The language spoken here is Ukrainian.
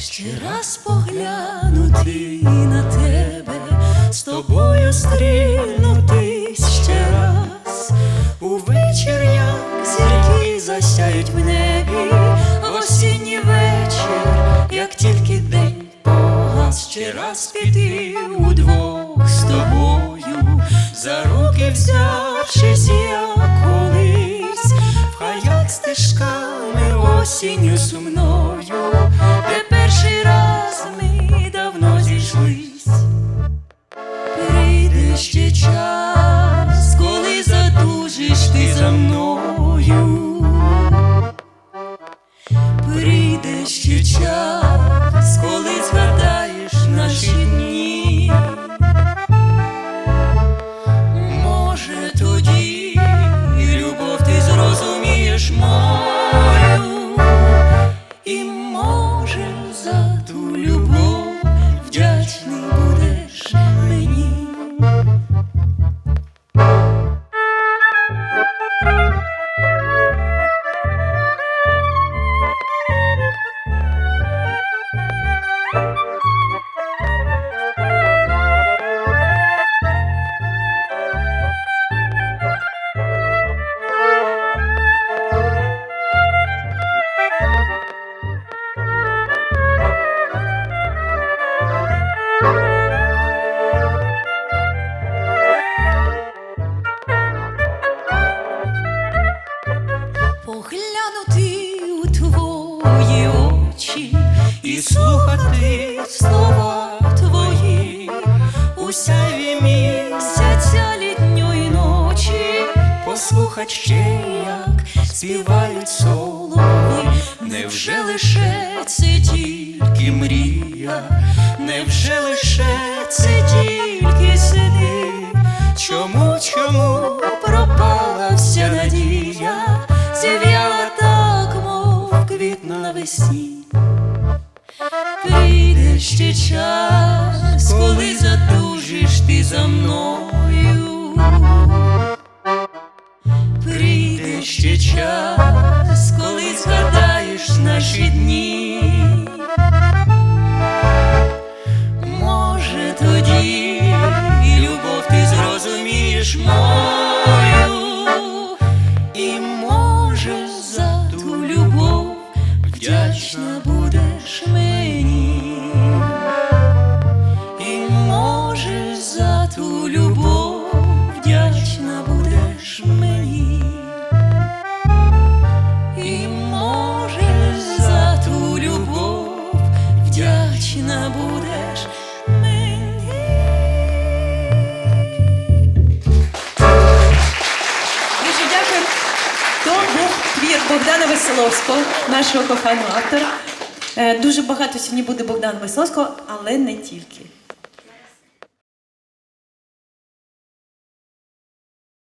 ще раз поглянути на тебе, з тобою стрільнутись, ще раз, Увечір, як зірки засяють в небі, в осінній вечір, як тільки день погас, ще раз піти удвох з тобою, за руки взявшись, як колись, в хаях стежками осінню сумно. Слухати слова твої, у сяйві місяця літньої ночі, послухать ще, як співають солові, невже лише це тільки мрія, невже лише це тільки сини? Чому, чому пропала вся надія, зів'яла так, мов квіт навесні? Прийде ще час, коли затужиш ти за мною. Прийде ще час, коли згадаєш наші дні. Веселовського, нашого коханого автора. Е, Дуже багато сьогодні буде Богдан Веселовського, але не тільки.